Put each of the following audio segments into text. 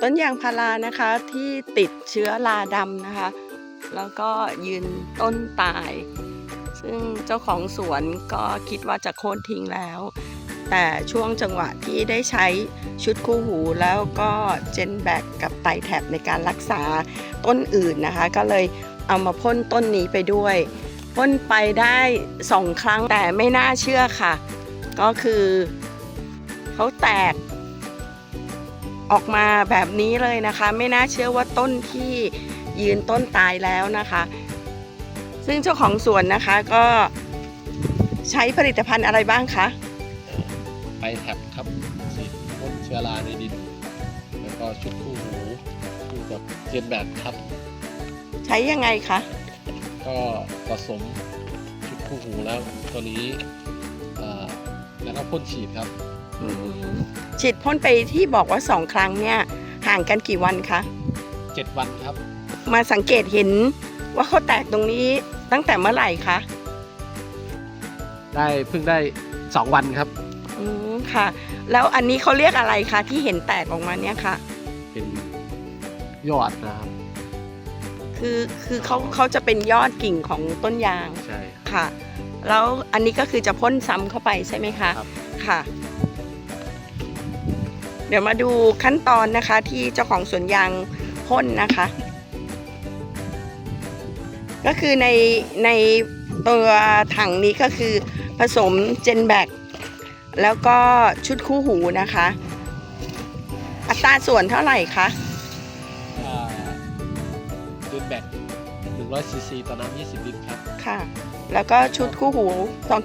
ต้นยางพารานะคะที่ติดเชื้อราดำนะคะ แล้วก็ยืนต้นตาย ซึ่งเจ้าของสวนก็คิดว่าจะโค่นทิ้งแล้ว แต่ช่วงจังหวะที่ได้ใช้ชุดคู่หูแล้วก็เจนแบกกับไตแท็บในการรักษาต้นอื่นนะคะ ก็เลยเอามาพ่นต้นนี้ไปด้วยพ่นไปได้สองครั้งแต่ไม่น่าเชื่อค่ะ ก็คือเขาแตก ออกมาแบบนี้เลยนะคะ ไม่น่าเชื่อว่าต้นที่ยืนต้นตายแล้วนะคะ ซึ่งเจ้าของสวนนะคะก็ใช้ผลิตภัณฑ์อะไรบ้างคะไปแท็บครับฉีดพ่นเชื้อราในดิน แล้วก็ชุดคู่หูคู่กับเจนแบตครับ ใช้ยังไงคะก็ผสมชุดคู่หูแล้วตัวนี้เอ่อแล้วก็พ่นฉีดครับอืม ฉีดพ่นไปที่บอกว่าสองครั้งเนี่ยห่างกันกี่วันคะ7วันครับ มาสังเกตเห็นว่าเขาแตกตรงนี้ตั้งแต่เมื่อไหร่คะได้เพิ่งได้2วันครับอืมค่ะ แล้วอันนี้เขาเรียกอะไรคะที่เห็นแตกออกมาเนี่ยค่ะเป็นยอดนะครับคือคือเขาเขาจะเป็นยอดกิ่งของต้นยางใช่ค่ะ แล้วอันนี้ก็คือจะพ่นซ้ำเข้าไปใช่ไหมคะครับค่ะ เดี๋ยวมาดูขั้นตอนนะคะที่เจ้าของสวนยางพ่นนะคะ ก็คือในในตัวถังนี้ก็คือผสมเจนแบกแล้วก็ชุดคู่หูนะคะ อัตราส่วนเท่าไหร่คะเจนแบต100ซีซีต่อน้ำ20 ลิตรครับ ค่ะ แล้วก็ชุดคู่หู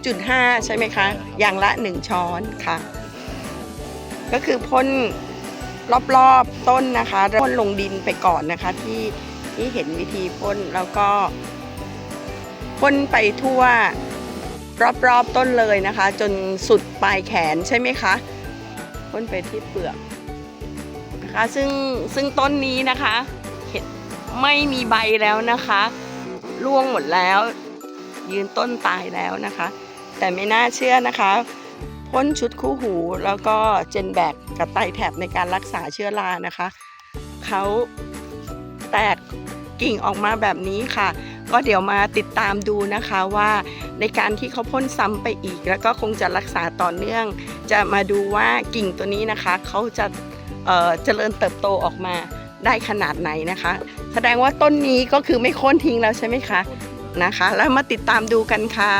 2.5 ใช่ไหมคะ อย่างละ 1 ช้อนค่ะ ก็คือพ่นรอบๆต้นนะคะพ่นลงดินไปก่อนนะคะ ที่ที่เห็นวิธีพ่นแล้วก็พ่นไปทั่วรอบๆต้นเลยนะคะ จนสุดปลายแขนใช่ไหมคะพ่นไปที่เปลือกนะคะซึ่งซึ่งต้นนี้นะคะเห็นไม่มีใบแล้วนะคะร่วงหมดแล้ว ยืนต้นตายแล้วนะคะ แต่ไม่น่าเชื่อนะคะ พ่นชุดคู่หูแล้วก็เจนแบกกับไตแถบในการรักษาเชื้อรานะคะ เขาแตกกิ่งออกมาแบบนี้ค่ะ ก็เดี๋ยวมาติดตามดูนะคะว่าในการที่เขาพ่นซ้ำไปอีก แล้วก็คงจะรักษาต่อเนื่อง จะมาดูว่ากิ่งตัวนี้นะคะ เขาจะเจริญเติบโตออกมาได้ขนาดไหนนะคะ แสดงว่าต้นนี้ก็คือไม่โค่นทิ้งแล้วใช่ไหมคะนะคะ แล้วมาติดตามดูกันค่ะ